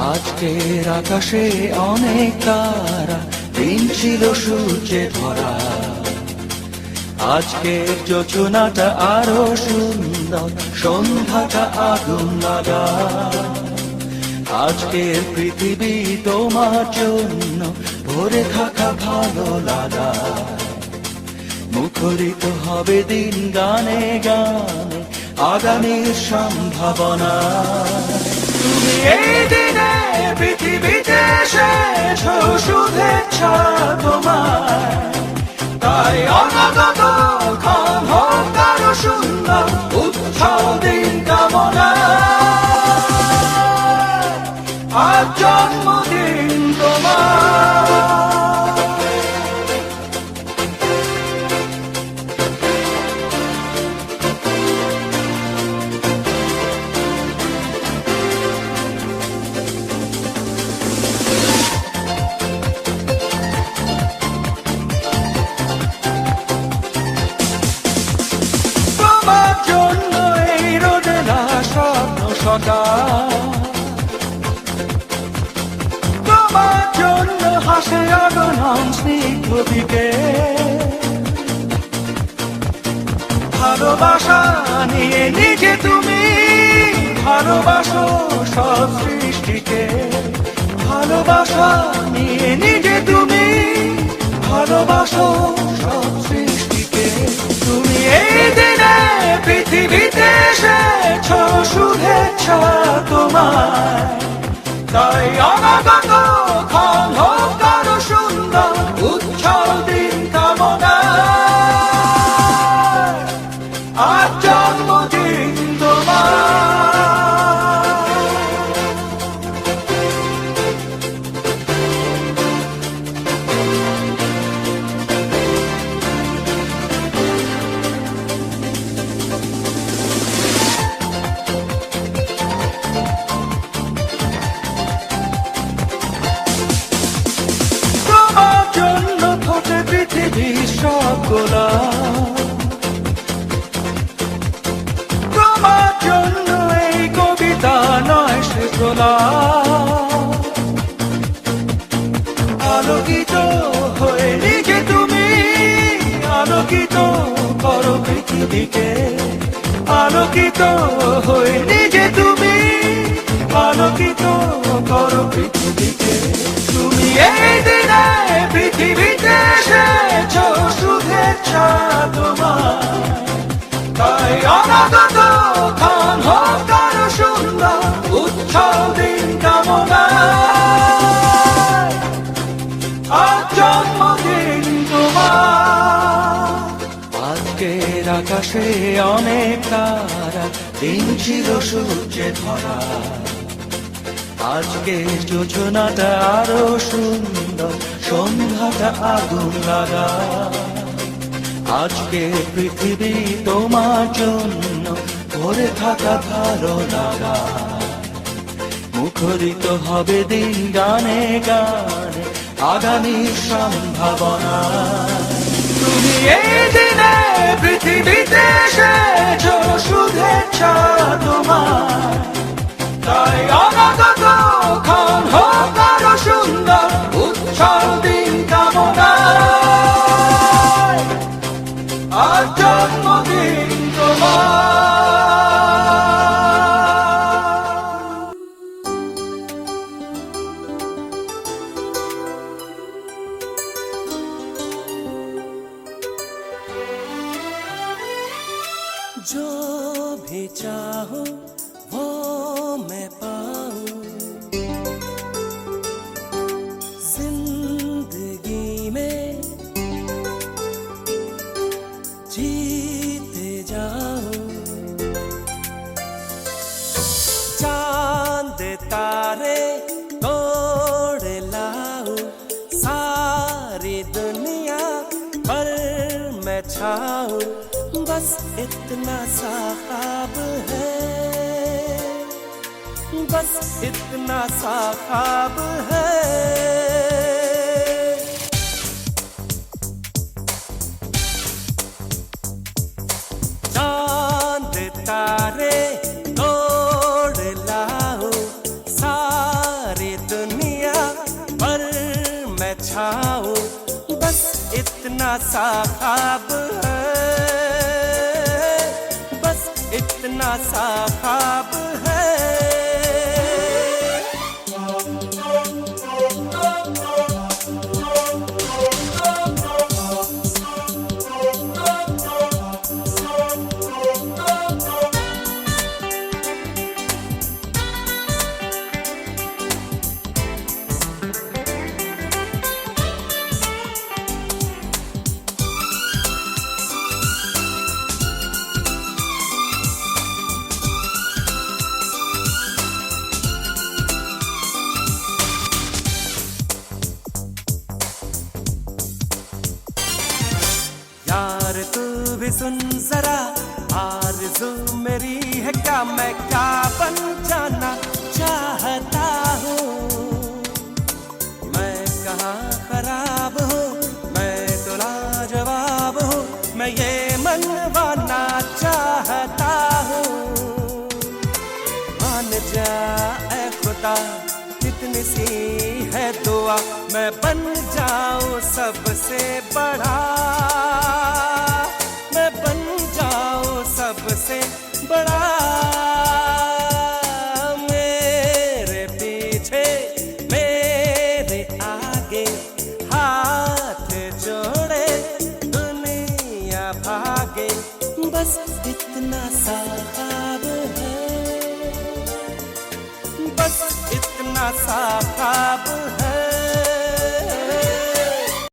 আজকের আকাশে অনেক তারা, দিন ছিল সূর্যে ধরা আজকের যোচনাটা আরও সুন্দর, সন্ধ্যাটা আগুন লাগা। আজকের পৃথিবী তোমার জন্য, ভরে থাকা ভালো লাগা। মুখরিত হবে দিন গানে গানে, আগামীর সম্ভাবনা। তুমি এই দিনে পৃথিবীতে এসেছ শুভেচ্ছা তোমার তাই অনাগত আরও সুন্দর। সকাল তোমার জন্য হাসে আগনম স্নিগ্ধ ভালোবাসা নিয়ে নিজে তুমি ভালোবাসো সব সৃষ্টিকে। ভালোবাসা নিয়ে নিজে তুমি ভালোবাসো সব সৃষ্টিকে। তুমি এই পৃথিবীতে এসেছ শুভেচ্ছা তোমার তাই অনাগত পৃথিবীর তোমার জন্য এই কবিতা নয় সে গোলাপ আলোকিত হয়ে নিজে তুমি, আলোকিত করো পৃথিবীকে। আলোকিত হয়ে নিজে তুমি, আলোকিত করো পৃথিবীকে। আজকের আকাশে অনেক তারা, দিন ছিল সূর্যে ধরা আজকে যোজনাটা আরও সুন্দর, সন্ধ্যাটা আগুন লাগা। আজকে পৃথিবী তোমার জন্য ভরে থাকা লাগা মুখরিত হবে দিন গানে গানে আগামী সম্ভাবনা। তুমি এই দিনে পৃথিবীতে আজ জন্মদিন তোমার जो भी चाहो इतना सा है। बस इतना सा ख्वाब है तारे तोड़ लाओ, सारी दुनिया छाओ। बस इतना है। कितना सा खाब है। भी सुन जरा, आरज़ू मेरी है क्या? मैं क्या बन जाना चाहता हूँ? मैं कहाँ खराब हूँ? मैं तो लाजवाब हूँ। मैं ये मनवाना चाहता हूँ। मान जा खुदा, कितनी सी है दुआ। मैं बन जाऊँ सबसे बड़ा।